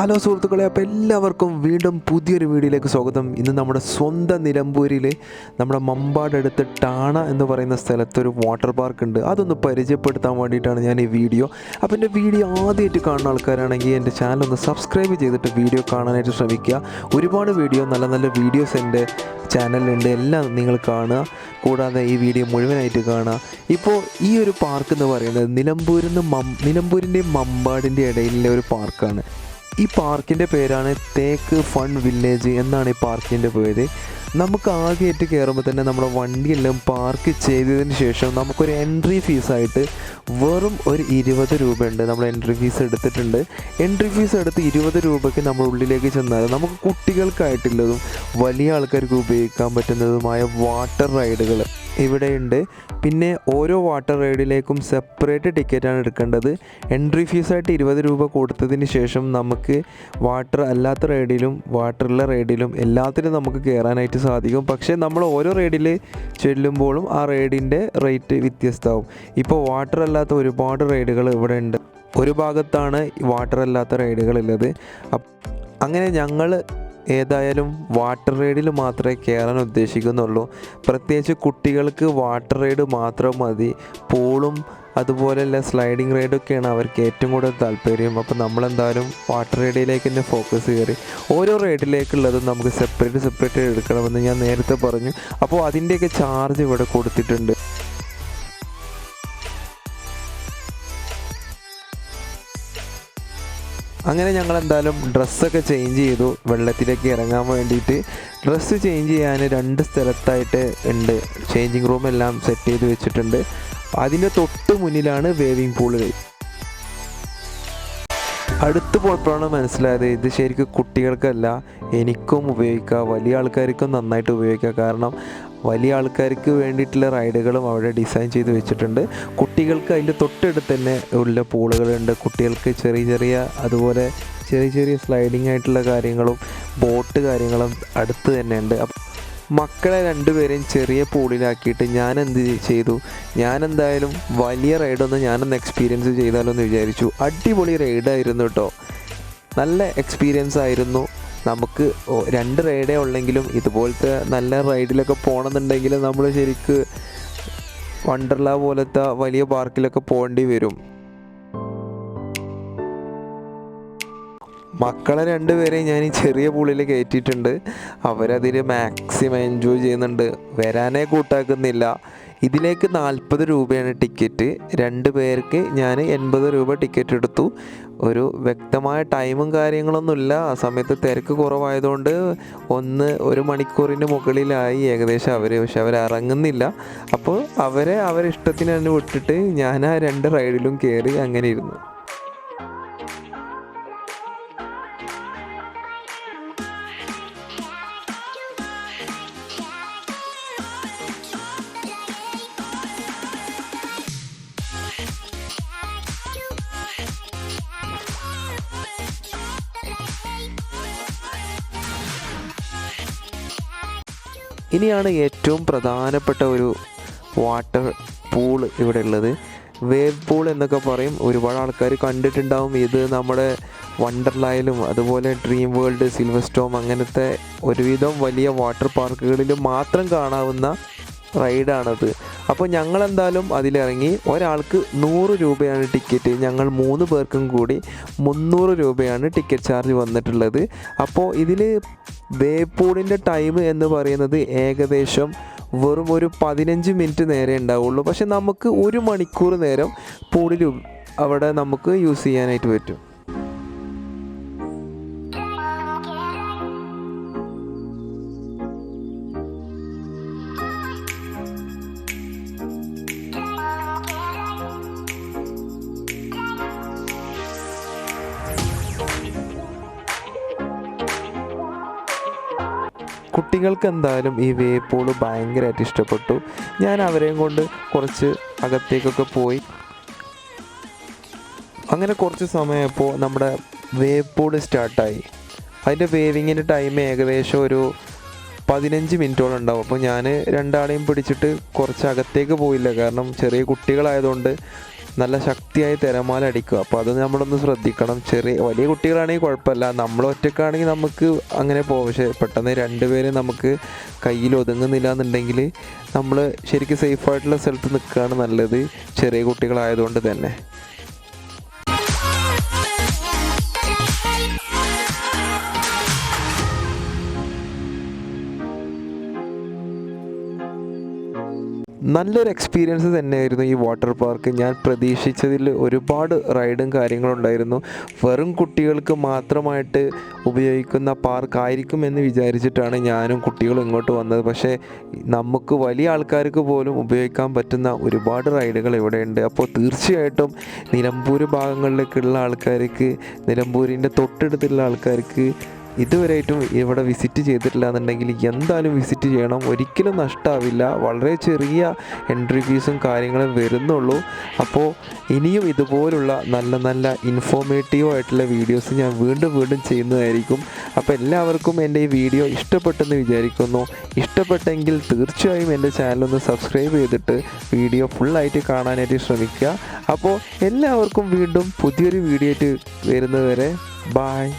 Hello സുഹൃത്തുക്കളെ അപ്പോൾ എല്ലാവർക്കും വീണ്ടും പുതിയൊരു വീഡിയോയിലേക്ക് സ്വാഗതം. ഇന്ന് നമ്മുടെ സ്വന്തം നിലമ്പൂരിൽ നമ്മുടെ മമ്പാടടുത്ത് ടാണ എന്ന് പറയുന്ന സ്ഥലത്തൊരു വാട്ടർ പാർക്ക് ഉണ്ട് അതൊന്ന് പരിചയപ്പെടുത്താൻ വേണ്ടിയിട്ടാണ് ഞാൻ ഈ വീഡിയോ. അപ്പോൾ എന്റെ വീഡിയോ ആദ്യമായിട്ട് കാണുന്ന ആൾക്കാരാണെങ്കിൽ എന്റെ ചാനൽ ഒന്ന് സബ്സ്ക്രൈബ് ചെയ്തിട്ട് വീഡിയോ കാണാനായിട്ട് ശ്രമിക്കുക. ഒരുപാട് വീഡിയോ നല്ല നല്ല വീഡിയോസ് എന്റെ ചാനലിലുണ്ട്. എല്ലാം നിങ്ങൾ കാണുക. കൂടാതെ ഈ വീഡിയോ മുഴുവനായിട്ട് കാണുക. ഇപ്പോൾ ഈ ഒരു പാർക്ക് എന്ന് പറയുന്നത് നിലമ്പൂരിൽ നിന്ന് മം നിലമ്പൂരിന്റെയും മമ്പാടിന്റെ ഇടയിലുള്ള ഒരു പാർക്കാണ്. ഈ പാർക്കിന്റെ പേരാണ് തേക്ക് ഫൺ വില്ലേജ് എന്നാണ് ഈ പാർക്കിന്റെ പേര്. നമുക്ക് ആദ്യമായിട്ട് കയറുമ്പോൾ തന്നെ നമ്മുടെ വണ്ടിയെല്ലാം പാർക്ക് ചെയ്തതിന് ശേഷം നമുക്കൊരു എൻട്രി ഫീസായിട്ട് വെറും ഒരു ഇരുപത് രൂപയുണ്ട്. നമ്മൾ എൻട്രി ഫീസ് എടുത്തിട്ടുണ്ട്. എൻട്രി ഫീസ് എടുത്ത് ഇരുപത് രൂപയ്ക്ക് നമ്മൾ ഉള്ളിലേക്ക് ചെന്നാൽ നമുക്ക് കുട്ടികൾക്കായിട്ടുള്ളതും വലിയ ആൾക്കാർക്ക് ഉപയോഗിക്കാൻ പറ്റുന്നതുമായ വാട്ടർ റൈഡുകൾ ഇവിടെയുണ്ട്. പിന്നെ ഓരോ വാട്ടർ റൈഡിലേക്കും സെപ്പറേറ്റ് ടിക്കറ്റാണ് എടുക്കേണ്ടത്. എൻട്രി ഫീസായിട്ട് ഇരുപത് രൂപ കൊടുത്തതിന് ശേഷം നമുക്ക് വാട്ടർ അല്ലാത്ത റൈഡിലും വാട്ടറുള്ള റൈഡിലും എല്ലാത്തിനും നമുക്ക് കയറാനായിട്ട് സാധിക്കും. പക്ഷേ നമ്മൾ ഓരോ റൈഡിൽ ചെല്ലുമ്പോഴും ആ റൈഡിന്റെ റേറ്റ് വ്യത്യസ്തമാവും. ഇപ്പോൾ വാട്ടർ അല്ലാത്ത ഒരുപാട് റൈഡുകൾ ഇവിടെ ഉണ്ട്. ഒരു ഭാഗത്താണ് വാട്ടർ അല്ലാത്ത റൈഡുകൾ ഉള്ളത്. അങ്ങനെ ഞങ്ങൾ ഏതായാലും വാട്ടർ റൈഡിൽ മാത്രമേ കയറാൻ ഉദ്ദേശിക്കുന്നുള്ളൂ. പ്രത്യേകിച്ച് കുട്ടികൾക്ക് വാട്ടർ റൈഡ് മാത്രം മതി. പൂളും അതുപോലെയുള്ള സ്ലൈഡിങ് റൈഡൊക്കെയാണ് അവർക്ക് ഏറ്റവും കൂടുതൽ താല്പര്യം. അപ്പോൾ നമ്മളെന്തായാലും വാട്ടർ റൈഡിലേക്ക് തന്നെ ഫോക്കസ് കയറി ഓരോ റൈഡിലേക്കുള്ളതും നമുക്ക് സെപ്പറേറ്റ് സെപ്പറേറ്റ് എടുക്കണമെന്ന് ഞാൻ നേരത്തെ പറഞ്ഞു. അപ്പോൾ അതിന്റെയൊക്കെ ചാർജ് ഇവിടെ കൊടുത്തിട്ടുണ്ട്. അങ്ങനെ ഞങ്ങൾ എന്തായാലും ഡ്രസ്സൊക്കെ ചേഞ്ച് ചെയ്തു. വെള്ളത്തിലേക്ക് ഇറങ്ങാൻ വേണ്ടിയിട്ട് ഡ്രസ്സ് ചേഞ്ച് ചെയ്യാൻ രണ്ട് സ്ഥലത്തായിട്ട് ഉണ്ട്. ചേഞ്ചിങ് റൂം എല്ലാം സെറ്റ് ചെയ്ത് വെച്ചിട്ടുണ്ട്. അതിന്റെ തൊട്ട് മുന്നിലാണ് വേവിങ് പൂൾ അടുത്ത് പോയപ്പോഴാണ് മനസ്സിലായത് ഇത് ശരിക്കും കുട്ടികൾക്കല്ല എനിക്കും ഉപയോഗിക്കാം. വലിയ ആൾക്കാർക്കും നന്നായിട്ട് ഉപയോഗിക്കാം. കാരണം വലിയ ആൾക്കാർക്ക് വേണ്ടിയിട്ടുള്ള റൈഡുകളും അവിടെ ഡിസൈൻ ചെയ്ത് വെച്ചിട്ടുണ്ട്. കുട്ടികൾക്ക് അതിന്റെ തൊട്ടടുത്ത് തന്നെ ഉള്ള പൂളുകളുണ്ട്. കുട്ടികൾക്ക് ചെറിയ ചെറിയ അതുപോലെ ചെറിയ ചെറിയ സ്ലൈഡിങ് ആയിട്ടുള്ള കാര്യങ്ങളും ബോട്ട് കാര്യങ്ങളും അടുത്ത് തന്നെയുണ്ട് മക്കളെ രണ്ടുപേരെയും ചെറിയ പൂളിലാക്കിയിട്ട് ഞാൻ എന്ത് ചെയ്തു? ഞാൻ എന്തായാലും വലിയ റൈഡൊന്ന് ഞാനൊന്ന് എക്സ്പീരിയൻസ് ചെയ്താലോ എന്ന് വിചാരിച്ചു. അടിപൊളി റൈഡായിരുന്നു കേട്ടോ നല്ല എക്സ്പീരിയൻസ് ആയിരുന്നു. നമുക്ക് രണ്ട് റൈഡേ ഉള്ളെങ്കിലും ഇതുപോലത്തെ നല്ല റൈഡിലൊക്കെ പോകണമെന്നുണ്ടെങ്കിൽ നമ്മൾ ശരിക്ക് വണ്ടർല പോലത്തെ വലിയ പാർക്കിലൊക്കെ പോകേണ്ടി വരും. മക്കളെ രണ്ടുപേരെയും ഞാൻ ഈ ചെറിയ പൂളിൽ കയറ്റിയിട്ടുണ്ട് അവരതിൽ മാക്സിമം എൻജോയ് ചെയ്യുന്നുണ്ട്. വരാനേ കൂട്ടാക്കുന്നില്ല. ഇതിലേക്ക് നാൽപ്പത് രൂപയാണ് ടിക്കറ്റ്. രണ്ട് പേർക്ക് ഞാൻ എൺപത് രൂപ ടിക്കറ്റ് എടുത്തു. ഒരു വ്യക്തമായ ടൈമും കാര്യങ്ങളൊന്നുമില്ല ആ സമയത്ത് തിരക്ക് കുറവായതുകൊണ്ട് ഒന്ന് ഒരു മണിക്കൂറിന് മുകളിലായി ഏകദേശം അവർ പക്ഷെ അവർ ഇറങ്ങുന്നില്ല അപ്പോൾ അവരെ അവരിഷ്ടത്തിന് തന്നെ വിട്ടിട്ട് ഞാൻ ആ രണ്ട് റൈഡിലും കയറി അങ്ങനെ ഇരുന്നു. ഇനിയാണ് ഏറ്റവും പ്രധാനപ്പെട്ട ഒരു വാട്ടർ പൂൾ ഇവിടെ ഉള്ളത്. വേവ് പൂൾ എന്നൊക്കെ പറയും. ഒരുപാട് ആൾക്കാർ കണ്ടിട്ടുണ്ടാവും. ഇത് നമ്മുടെ വണ്ടർലായിലും അതുപോലെ ഡ്രീം വേൾഡ് സിൽവർ സ്റ്റോം അങ്ങനത്തെ ഒരുവിധം വലിയ വാട്ടർ പാർക്കുകളിൽ മാത്രം കാണാവുന്ന റൈഡാണത് അപ്പോൾ ഞങ്ങൾ എന്തായാലും അതിലിറങ്ങി ഒരാൾക്ക് നൂറ് രൂപയാണ് ടിക്കറ്റ്. ഞങ്ങൾ മൂന്ന് പേർക്കും കൂടി മുന്നൂറ് രൂപയാണ് ടിക്കറ്റ് ചാർജ് വന്നിട്ടുള്ളത്. അപ്പോൾ ഇതിൽ വേപ്പൂളിന്റെ ടൈം എന്ന് പറയുന്നത് ഏകദേശം വെറും ഒരു പതിനഞ്ച് മിനിറ്റ് നേരെ ഉണ്ടാവുള്ളൂ. പക്ഷെ നമുക്ക് ഒരു മണിക്കൂർ നേരം പൂളിൽ അവിടെ നമുക്ക് യൂസ് ചെയ്യാനായിട്ട് പറ്റും. കുട്ടികൾക്ക് എന്തായാലും ഈ വേപ്പോൾ ഭയങ്കരമായിട്ട് ഇഷ്ടപ്പെട്ടു. ഞാൻ അവരെയും കൊണ്ട് കുറച്ച് അകത്തേക്കൊക്കെ പോയി. അങ്ങനെ കുറച്ച് സമയമായപ്പോൾ നമ്മുടെ വേപ്പോൾ സ്റ്റാർട്ടായി. അതിന്റെ വേവിങ്ങിന്റെ ടൈം ഏകദേശം ഒരു പതിനഞ്ച് മിനിറ്റോളം ഉണ്ടാവും. അപ്പോൾ ഞാൻ രണ്ടാളെയും പിടിച്ചിട്ട് കുറച്ച് അകത്തേക്ക് പോയില്ല. കാരണം ചെറിയ കുട്ടികളായതുകൊണ്ട് നല്ല ശക്തിയായി തിരമാല അടിക്കുക. അപ്പോൾ അത് നമ്മളൊന്ന് ശ്രദ്ധിക്കണം. ചെറിയ വലിയ കുട്ടികളാണെങ്കിൽ കുഴപ്പമില്ല. നമ്മൾ ഒറ്റക്കാണെങ്കിൽ നമുക്ക് അങ്ങനെ പോകും പക്ഷേ പെട്ടെന്ന് രണ്ടുപേരും നമുക്ക് കയ്യിൽ ഒതുങ്ങുന്നില്ല എന്നുണ്ടെങ്കിൽ നമ്മൾ ശരിക്കും സേഫായിട്ടുള്ള സ്ഥലത്ത് നിൽക്കുകയാണ് നല്ലത്. ചെറിയ കുട്ടികളായതുകൊണ്ട് തന്നെ. നല്ലൊരു എക്സ്പീരിയൻസ് തന്നെയായിരുന്നു ഈ വാട്ടർ പാർക്ക് ഞാൻ പ്രതീക്ഷിച്ചതിൽ ഒരുപാട് റൈഡും കാര്യങ്ങളും ഉണ്ടായിരുന്നു. വെറും കുട്ടികൾക്ക് മാത്രമായിട്ട് ഉപയോഗിക്കുന്ന പാർക്ക് ആയിരിക്കും എന്ന് വിചാരിച്ചിട്ടാണ് ഞാനും കുട്ടികളും ഇങ്ങോട്ട് വന്നത്. പക്ഷേ നമുക്ക് വലിയ ആൾക്കാർക്ക് പോലും ഉപയോഗിക്കാൻ പറ്റുന്ന ഒരുപാട് റൈഡുകൾ ഇവിടെയുണ്ട്. അപ്പോൾ തീർച്ചയായിട്ടും നിലമ്പൂർ ഭാഗങ്ങളിലേക്കുള്ള ആൾക്കാർക്ക് നിലമ്പൂരിന്റെ തൊട്ടടുത്തുള്ള ആൾക്കാർക്ക് ഇതുവരെയായിട്ടും ഇവിടെ വിസിറ്റ് ചെയ്തിട്ടില്ല എന്നുണ്ടെങ്കിൽ എന്തായാലും വിസിറ്റ് ചെയ്യണം. ഒരിക്കലും നഷ്ടമാവില്ല വളരെ ചെറിയ എൻട്രി ഫീസും കാര്യങ്ങളും വരുന്നുള്ളൂ. അപ്പോൾ ഇനിയും ഇതുപോലുള്ള നല്ല നല്ല ഇൻഫോർമേറ്റീവ് ആയിട്ടുള്ള വീഡിയോസ് ഞാൻ വീണ്ടും വീണ്ടും ചെയ്യുന്നതായിരിക്കും. അപ്പോൾ എല്ലാവർക്കും എന്റെ ഈ വീഡിയോ ഇഷ്ടപ്പെട്ടെന്ന് വിചാരിക്കുന്നു. ഇഷ്ടപ്പെട്ടെങ്കിൽ തീർച്ചയായും എന്റെ ചാനലൊന്ന് സബ്സ്ക്രൈബ് ചെയ്തിട്ട് വീഡിയോ ഫുള്ളായിട്ട് കാണാനായിട്ട് ശ്രമിക്കുക. അപ്പോൾ എല്ലാവർക്കും വീണ്ടും പുതിയൊരു വീഡിയോ ആയിട്ട് വരുന്നതുവരെ ബായ്